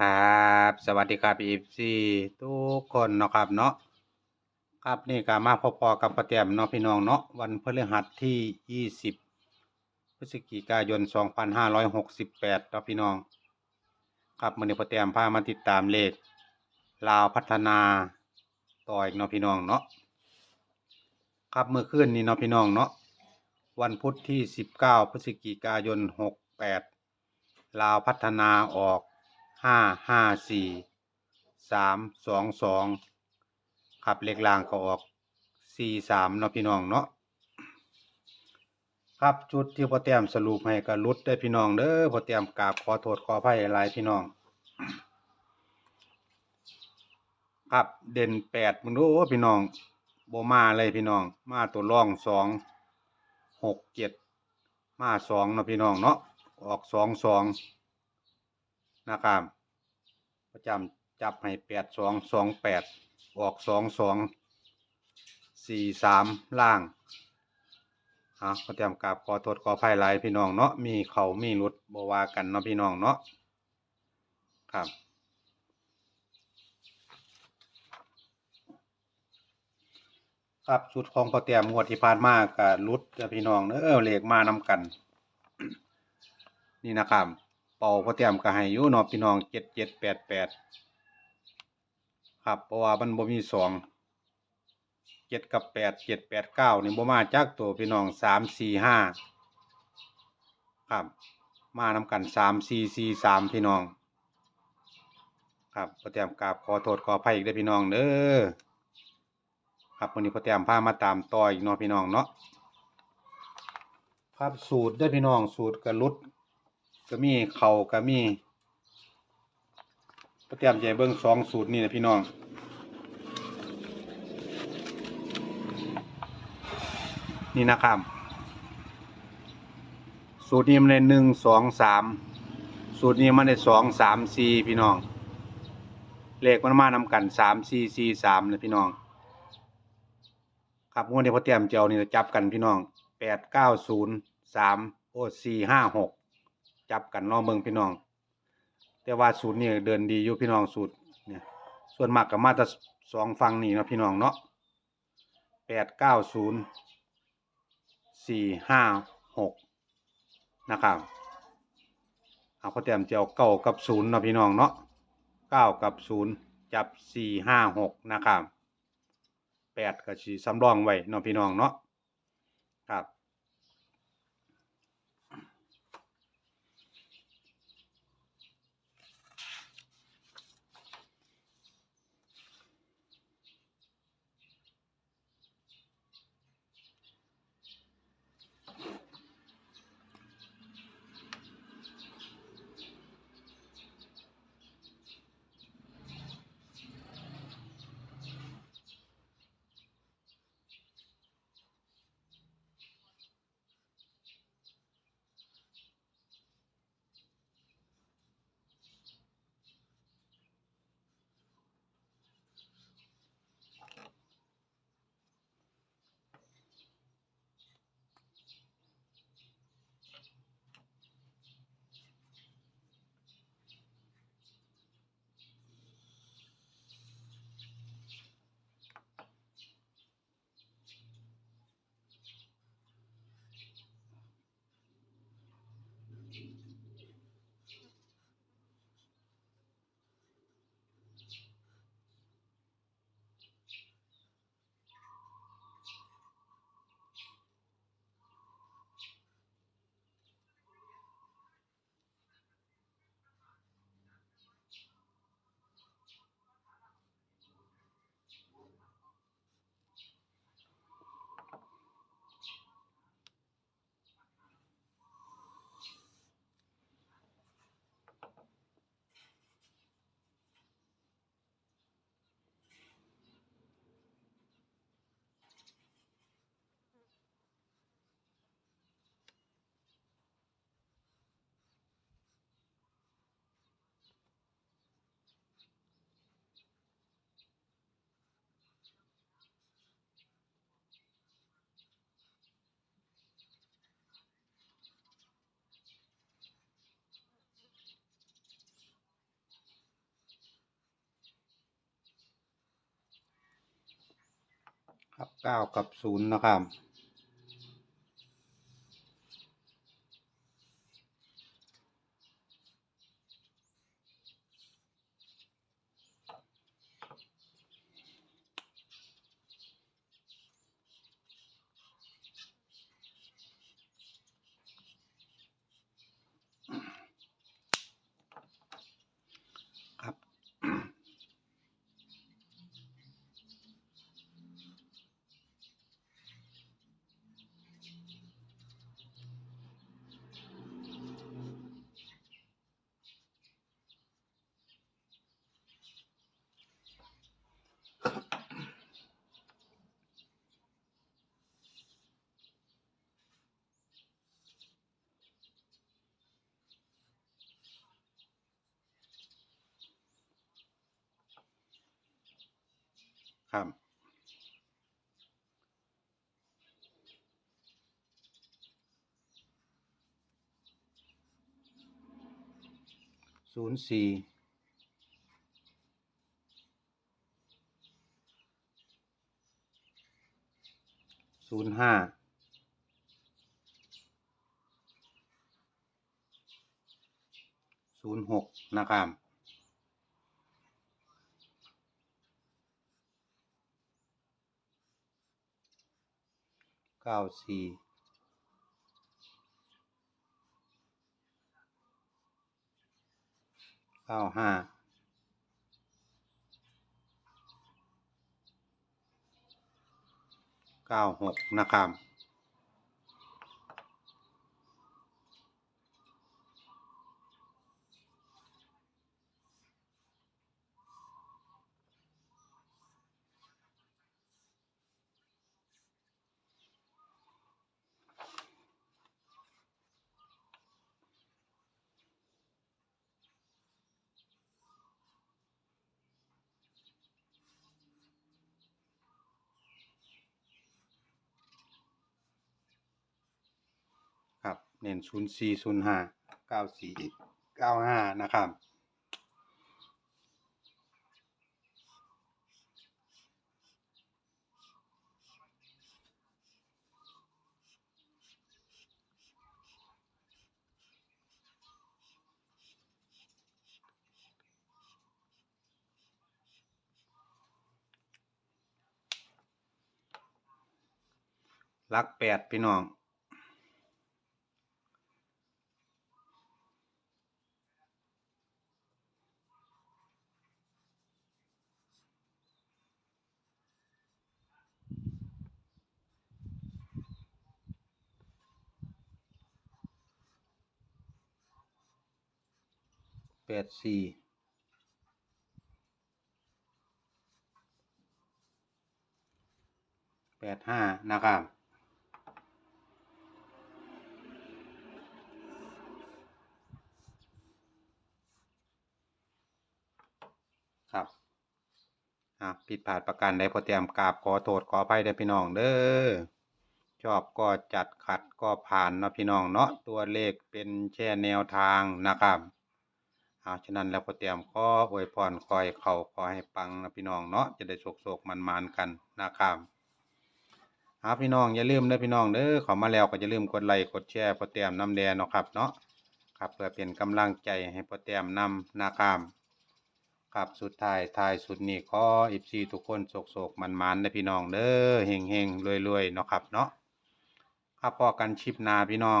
ครับ สวัสดีครับอีฟซีทุกคนเนาะครับเนาะครับนี่ก็มาพอๆกับประแตมเนาะพี่น้องเนาะวันพฤหัสที่ 20พฤศจิกายน 2568เนาะพี่น้อง ครับมื้อนี้ประแตมพามาติดตามเลขลาวพัฒนาต่ออีกเนาะพี่น้องเนาะครับเมื่อคืนนี้เนาะพี่น้องเนาะวันพุธที่ 19พฤศจิกายน 68ลาวพัฒนาออก ห้าห้าสี่สามสองสองขับเลขล่างก็ออกสี่สามเนาะพี่น้องเนาะครับจุดที่พอแต้มสรุปให้ก็หลุดได้พี่น้องเด้อพอแต้มกราบขอโทษขออภัยหลายพี่น้องครับเด่นแปดมึงดูพี่น้องโบมาเลยพี่น้อง มาตัวร่องสองหกเจ็ดมาสองเนาะพี่น้องเนาะออกสองสองนะครับ จำจับให้แปดสองสองแปดออกสองสองสี่สามล่างอะประจำกราบขอโทษขออภัยหลายพี่น้องเนาะมีเขามีรุดบวากันเนาะพี่น้องเนาะครับครับสุดของพอเตรียมงวดที่ผ่านมากับรุดพี่น้องเนอะเลขมานำกัน นี่นะครับ เป่าพอเตรียมก็ให้อยู่เนาะพี่น้องเจ็ดเจ็ดแปดแปดครับเพราะว่ามันบ่มีสองเจ็ดกับแปดเจ็ดแปดเก้านี่บ่มาจากตัวพี่น้องสามสี่ห้าครับมานำกันสามสี่สี่สามพี่น้อง ครับพอเตรียมกราบขอโทษขออภัยอีกเด้พี่น้องเด้อครับวันนี้พอเตรียมพามาตามต่ออีกเนาะพี่น้องเนาะครับสูตรเด้พี่น้องสูตรกระลุด ก็มีเข่าก็มีก็เตรียมใจเบิ้งสองสูตรนี่นะพี่น้อง นี่นะครับ สูตรนี้มันได้หนึ่งสองสามสูตรนี้มันได้สองสามสี่พี่น้อง เลขมันมานำกันสามสี่สี่สามเลยพี่น้อง ครับงวดนี้พอเตรียมเจ้านี่จับกันพี่น้องแปดเก้าศูนย์สามโอ้สี่ห้าหก จับกันลองเบิ่งพี่น้อง แต่ว่าสูตรนี่เดินดีอยู่พี่น้องสูตรเนี่ยส่วนมากก็มาแต่สองฟังนี่นะพี่น้องเนาะแปดเก้าศูนย์สี่ห้าหกนะครับเอาเขาเตรียมเจียวเก้ากับศูนย์นะพี่น้องเนาะเก้ากับศูนย์จับสี่ห้าหกนะครับแปดก็สีสำรองไว้เนาะพี่น้องเนาะครับ เก้ากับศูนย์นะครับ ศูนย์สี่ศูนย์ห้าศูนย์หกนะครับเก้าสี่ เก้าห้าเก้าหกนะครับ เน้นศูนย์สี่ศูนย์ห้าเก้าสี่เก้าห้านะครับลักแปดพี่น้อง แปดสี่แปดห้านะครับครับอะผิดพลาดประการใดพอเตรียมกราบขอโทษขออภัยเด้พี่น้องเด้อชอบก็จัดขัดก็ผ่านเนาะพี่น้องเนาะตัวเลขเป็นแค่แนวทางนะครับ เอาฉะนั้นแล้วพอเตรียมก็อวยพรคอยเขาขอให้ปังนะพี่น้องเนาะจะได้โศกๆมันๆกันนะครับอาพี่น้องอย่าลืมเด้อพี่น้องเด้อเขอมาแล้วก็อย่าลืมกดไลค์กดแชร์พอเตรียมน้ำแดงเนาะครับเนาะครับเพื่อเป็นกำลังใจให้พอเตรียมนำนะครับครับสุดท้ายท้ายสุดนี้ขออิบซีทุกคนโศกๆมันๆนนะพี่น้องเด้อเฮงๆรวยๆเนาะครับเนาะครับพอกันชิปนาพี่น้อง